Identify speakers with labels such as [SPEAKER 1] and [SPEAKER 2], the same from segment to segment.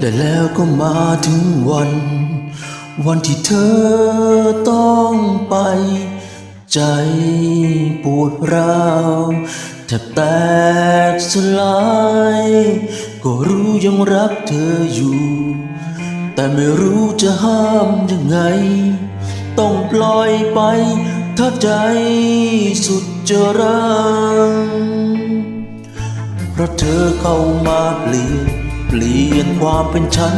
[SPEAKER 1] และแล้วก็มาถึงวัน วันที่เธอต้องไป ใจปวดร้าวแทบแตกสลาย ก็รู้ยังรักเธออยู่ แต่ไม่รู้จะห้ามยังไง ต้องปล่อยไปถ้าใจสุดจะรังเพราะเธอเข้ามาเปลี่ยน เปลี่ยนความเป็นฉัน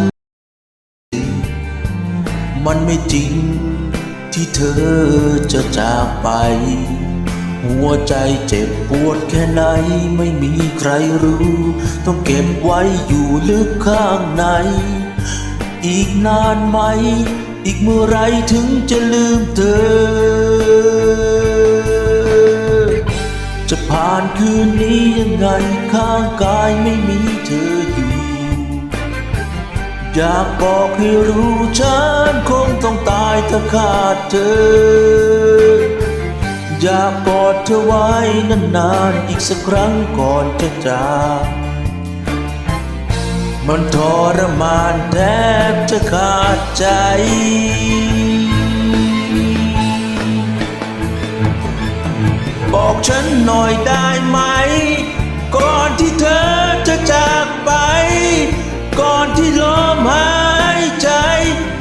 [SPEAKER 1] มันไม่จริงที่เธอจะจากไป หัวใจเจ็บปวดแค่ไหนไม่มีใครรู้ ต้องเก็บไว้อยู่ลึกข้างใน อีกนานไหม อีกเมื่อไรถึงจะลืมเธอ จะผ่านคืนนี้ยังไงข้างกายไม่มีเธออยู่ อยากบอกให้รู้ฉันคงต้องตายถ้าขาดเธอ อยากกอดเธอไว้นานๆอีกสักครั้งก่อนจะจากมันทรมานแทบจะขาดใจบอกฉันหน่อยได้ไหม ก่อนที่เธอจะจากไป ก่อนที่ลมหายใจ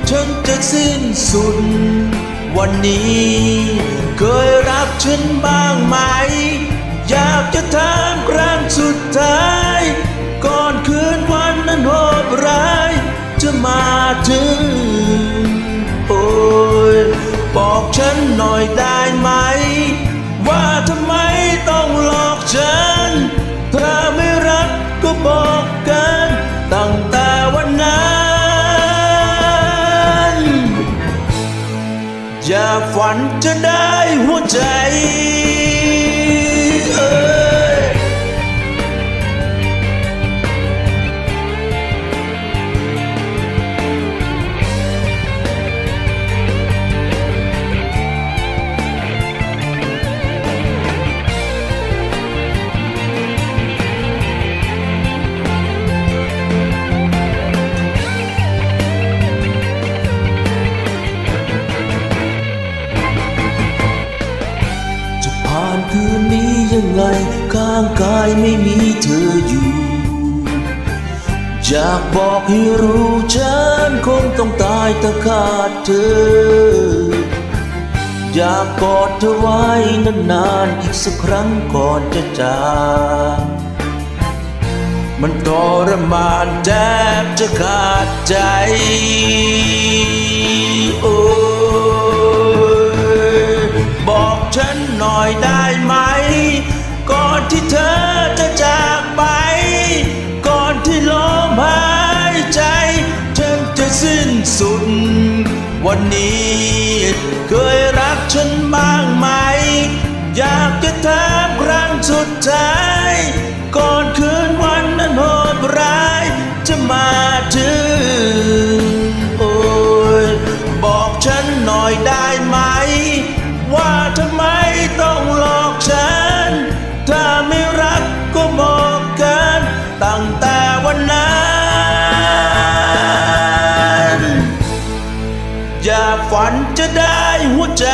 [SPEAKER 1] ฉันจะสิ้นสุด วันนี้เคยรักฉันบ้างไหม อยากจะถามครั้งสุดท้าย ก่อนคืนวันนั้นโหดร้าย จะมาถึง โอ้ย บอกฉันหน่อยได้ไหม อย่าฝันจะได้หัวใจ คืนนี้ยังไง ข้างกายไม่มีเธออยู่ อยากบอกให้รู้ฉันคงต้องตายถ้าขาดเธอ อยากกอดเธอไว้นานๆอีกสักครั้งก่อนจะจากมันทรมานแทบจะขาดใจ โอ้ยบอกฉันหน่อยได้ อนที่เธอจะจากไป ก่อนที่ลมหายใจฉันจะสิ้นสุด วันนี้ เคยรักฉันบ้างไหม อยากจะถามครั้งสุดท้าย ก่อนคืนวันนั้นโหดร้ายจะมาถึง่อนจะได้หัวใจ